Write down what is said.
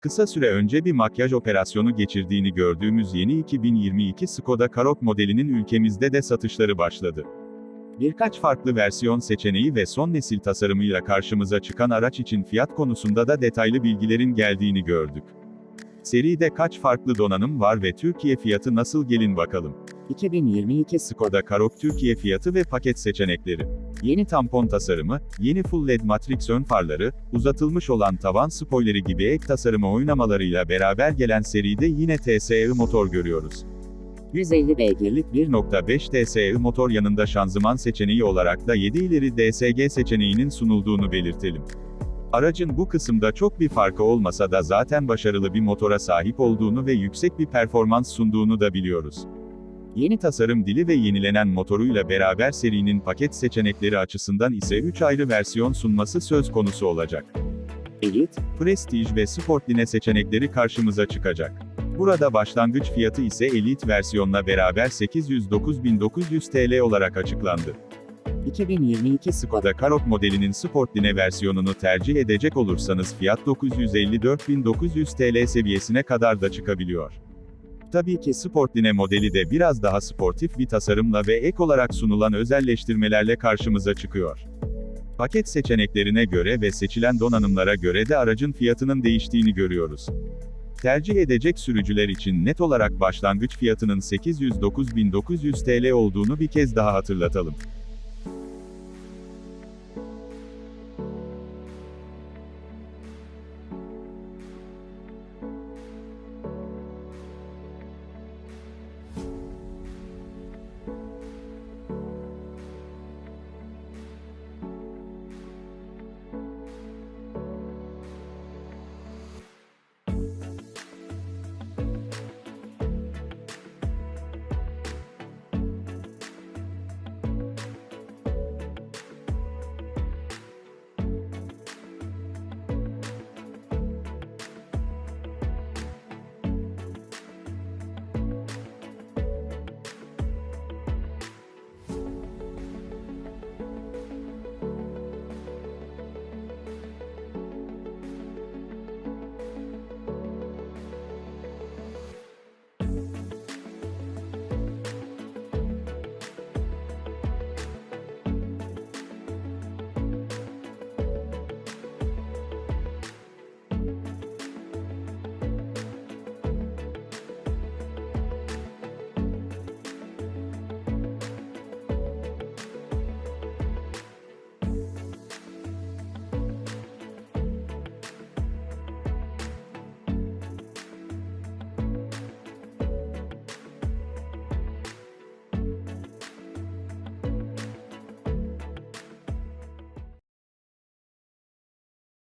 Kısa süre önce bir makyaj operasyonu geçirdiğini gördüğümüz yeni 2022 Skoda Karoq modelinin ülkemizde de satışları başladı. Birkaç farklı versiyon seçeneği ve son nesil tasarımıyla karşımıza çıkan araç için fiyat konusunda da detaylı bilgilerin geldiğini gördük. Seride kaç farklı donanım var ve Türkiye fiyatı nasıl gelin bakalım. 2022 Skoda Karoq Türkiye fiyatı ve paket seçenekleri. Yeni tampon tasarımı, yeni full led matrix ön farları, uzatılmış olan tavan spoileri gibi ek tasarımı oynamalarıyla beraber gelen seride yine TSI motor görüyoruz. 150 beygirlik 1.5 TSI motor yanında şanzıman seçeneği olarak da 7 ileri DSG seçeneğinin sunulduğunu belirtelim. Aracın bu kısımda çok bir farkı olmasa da zaten başarılı bir motora sahip olduğunu ve yüksek bir performans sunduğunu da biliyoruz. Yeni tasarım dili ve yenilenen motoruyla beraber serinin paket seçenekleri açısından ise 3 ayrı versiyon sunması söz konusu olacak. Elite, Prestige ve Sportline seçenekleri karşımıza çıkacak. Burada başlangıç fiyatı ise Elite versiyonla beraber 809.900 TL olarak açıklandı. 2022 Skoda Karoq modelinin Sportline versiyonunu tercih edecek olursanız fiyat 954.900 TL seviyesine kadar da çıkabiliyor. Tabii ki Sportline modeli de biraz daha sportif bir tasarımla ve ek olarak sunulan özelleştirmelerle karşımıza çıkıyor. Paket seçeneklerine göre ve seçilen donanımlara göre de aracın fiyatının değiştiğini görüyoruz. Tercih edecek sürücüler için net olarak başlangıç fiyatının 809.900 TL olduğunu bir kez daha hatırlatalım.